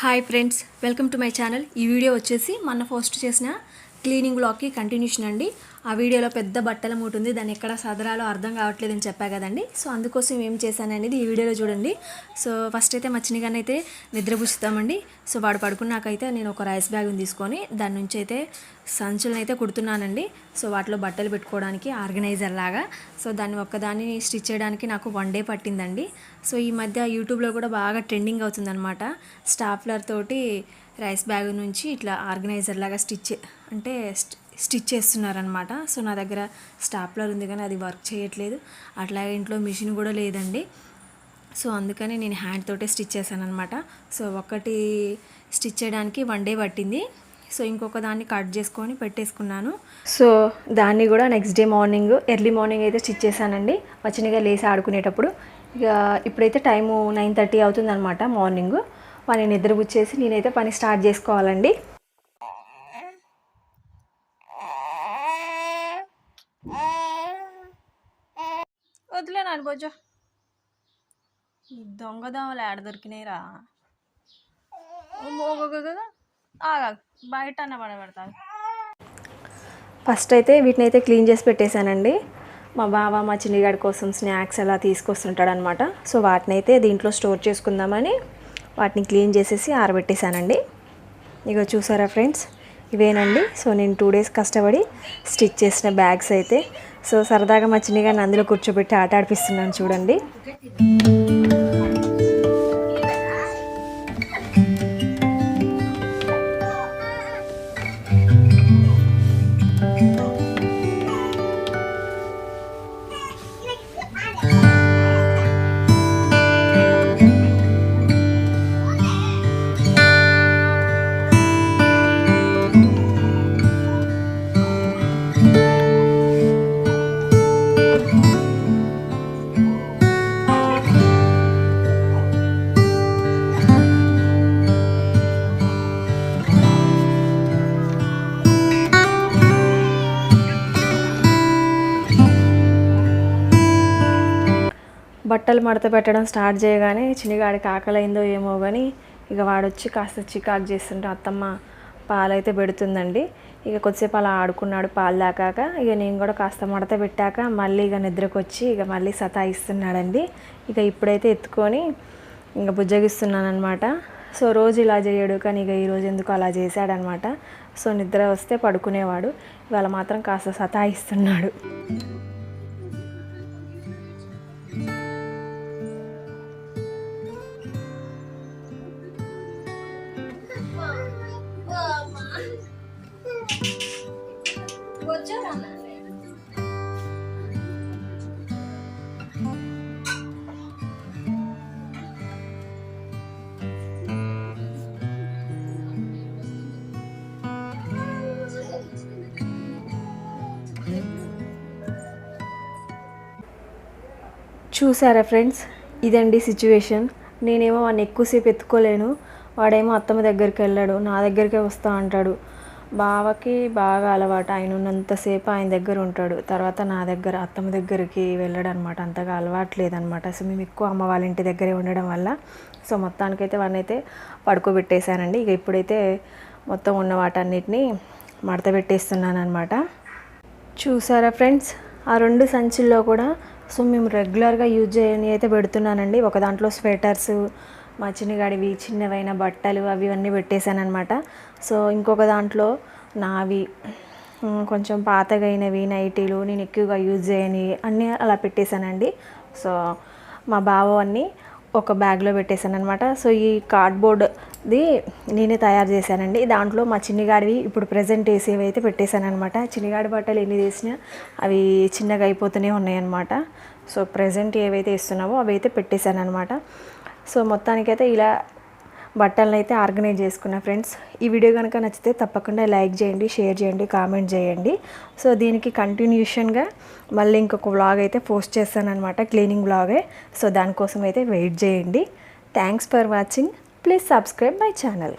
Hi friends welcome to my channel. ఈ video వచ్చేసి మొన్న పోస్ట్ చేసిన క్లీనింగ్ బ్లాగ్కి కంటిన్యూషన్ అండి. ఆ వీడియోలో పెద్ద బట్టల మూట ఉంది దాన్ని ఎక్కడ సదరాలో అర్థం కావట్లేదని చెప్పా కదండి. సో అందుకోసం ఏం చేశాను అనేది ఈ వీడియోలో చూడండి. సో ఫస్ట్ అయితే మచ్చినిగాని అయితే నిద్రపుచ్చుతామండి. సో వాడు పడుకున్నాకైతే నేను ఒక రైస్ బ్యాగ్ని తీసుకొని దాని నుంచి అయితే సంచులను అయితే కుడుతున్నానండి. సో వాటిలో బట్టలు పెట్టుకోవడానికి ఆర్గనైజర్ లాగా. సో దాన్ని ఒక్కదాన్ని స్టిచ్ చేయడానికి నాకు వన్ డే పట్టిందండి. సో ఈ మధ్య యూట్యూబ్లో కూడా బాగా ట్రెండింగ్ అవుతుందన్నమాట. స్టాప్లర్ తోటి రైస్ బ్యాగ్ నుంచి ఇట్లా ఆర్గనైజర్ లాగా స్టిచ్ అంటే స్టిచ్ చేస్తున్నారనమాట. సో నా దగ్గర స్టాప్లర్ ఉంది కానీ అది వర్క్ చేయట్లేదు. అట్లాగే ఇంట్లో మిషన్ కూడా లేదండి. సో అందుకని నేను హ్యాండ్ తోటే స్టిచ్ చేశాను అనమాట సో ఒకటి స్టిచ్ చేయడానికి వన్ డే పట్టింది. సో ఇంకొక దాన్ని కట్ చేసుకొని పెట్టేసుకున్నాను. సో దాన్ని కూడా next day morning early morning అయితే స్టిచ్ చేశానండి. వచ్చినగా లేసి ఆడుకునేటప్పుడు. ఇక ఇప్పుడైతే టైము నైన్ థర్టీ అవుతుందన్నమాట మార్నింగ్. వాడిని నిద్రపుచ్చేసి నేనైతే పని స్టార్ట్ చేసుకోవాలండి. వదిలే నాని బొజ్జ. ఈ దొంగ దోమలు ఆడ దొరికినాయిరా. ఆగా బయట అన్న పడబెడతాను ఫస్ట్ అయితే వీటిని అయితే క్లీన్ చేసి పెట్టేశానండి. మా బావ మా చిన్నిగాడి కోసం స్నాక్స్ అలా తీసుకొస్తుంటాడనమాట సో వాటిని అయితే దీంట్లో స్టోర్ చేసుకుందామని వాటిని క్లీన్ చేసేసి ఆరబెట్టేశానండి. ఇక చూసారా ఫ్రెండ్స్? ఇవేనండి. సో నేను టూ డేస్ కష్టపడి స్టిచ్ చేసిన బ్యాగ్స్ అయితే సో సరదాగా మా చిన్నగాని అందులో కూర్చోబెట్టి ఆట ఆడిపిస్తున్నాను చూడండి. బట్టలు మడత పెట్టడం స్టార్ట్ చేయగానే చిన్నగాడికి ఆకలైందో ఏమో కానీ ఇక వాడొచ్చి కాస్త చికాకు చేస్తుంటే అత్తమ్మ పాలైతే పెడుతుందండి. ఇక కొద్దిసేపు అలా ఆడుకున్నాడు పాలు దాకాక ఇక నేను కూడా కాస్త మడత పెట్టాక మళ్ళీ ఇక నిద్రకు వచ్చి ఇక మళ్ళీ సతాయిస్తున్నాడండి. ఇక ఇప్పుడైతే ఎత్తుకొని ఇంకా బుజ్జగిస్తున్నాను అనమాట సో రోజు ఇలా చేయడు కానీ ఇక ఈరోజు ఎందుకు అలా చేశాడనమాట సో నిద్ర వస్తే పడుకునేవాడు. ఇవాళ మాత్రం కాస్త సతాయిస్తున్నాడు. చూసారా ఫ్రెండ్స్? ఇదండి సిచ్యువేషన్. నేనేమో వాడిని ఎక్కువసేపు ఎత్తుకోలేను. వాడేమో అత్తమ్మ దగ్గరికి వెళ్ళాడు. నా దగ్గరికే వస్తా అంటాడు. బావకి బాగా అలవాటు. ఆయన ఉన్నంతసేపు ఆయన దగ్గర ఉంటాడు. తర్వాత నా దగ్గర అత్తమ్మ దగ్గరికి వెళ్ళడం అనమాట అంతగా అలవాటు లేదనమాట. సో మేము ఎక్కువ అమ్మ వాళ్ళ ఇంటి దగ్గరే ఉండడం వల్ల సో మొత్తానికైతే వాడినైతే పడుకోబెట్టేశానండి. ఇక ఇప్పుడైతే మొత్తం ఉన్న వాటన్నిటిని మడత పెట్టేస్తున్నాను అనమాట చూసారా ఫ్రెండ్స్? ఆ రెండు సంచుల్లో కూడా సో మేము రెగ్యులర్గా యూజ్ చేయని అయితే పెడుతున్నానండి. ఒక దాంట్లో స్వెటర్స్ మా చిన్నగాడివి చిన్నవైన బట్టలు అవి అన్నీ పెట్టేశానమాట సో ఇంకొక దాంట్లో నావి కొంచెం పాతగైనవి నైటీలు నేను ఎక్కువగా యూజ్ చేయని అన్నీ అలా పెట్టేశానండి. సో మా బావ అన్నీ ఒక బ్యాగ్లో పెట్టేశాను అనమాట సో ఈ కార్డ్బోర్డ్ది నేనే తయారు చేశానండి. దాంట్లో మా చిన్నగాడివి ఇప్పుడు ప్రజెంట్ వేసేవి అయితే పెట్టేశాను అనమాట చిన్నగాడి బట్టలు ఎన్ని తీసినా అవి చిన్నగా అయిపోతూనే ఉన్నాయన్నమాట. సో ప్రజెంట్ ఏవైతే ఇస్తున్నావో అవి అయితే పెట్టేశాను అనమాట సో మొత్తానికైతే ఇలా బట్టలను అయితే ఆర్గనైజ్ చేసుకున్నా ఫ్రెండ్స్. ఈ వీడియో కనుక నచ్చితే తప్పకుండా లైక్ చేయండి షేర్ చేయండి కామెంట్ చేయండి. సో దీనికి కంటిన్యూషన్గా మళ్ళీ ఇంకొక వ్లాగ్ అయితే పోస్ట్ చేస్తానమాట అనమాట క్లీనింగ్ వ్లాగే సో దానికోసం అయితే వెయిట్ చేయండి. Thanks for watching. Please subscribe my channel.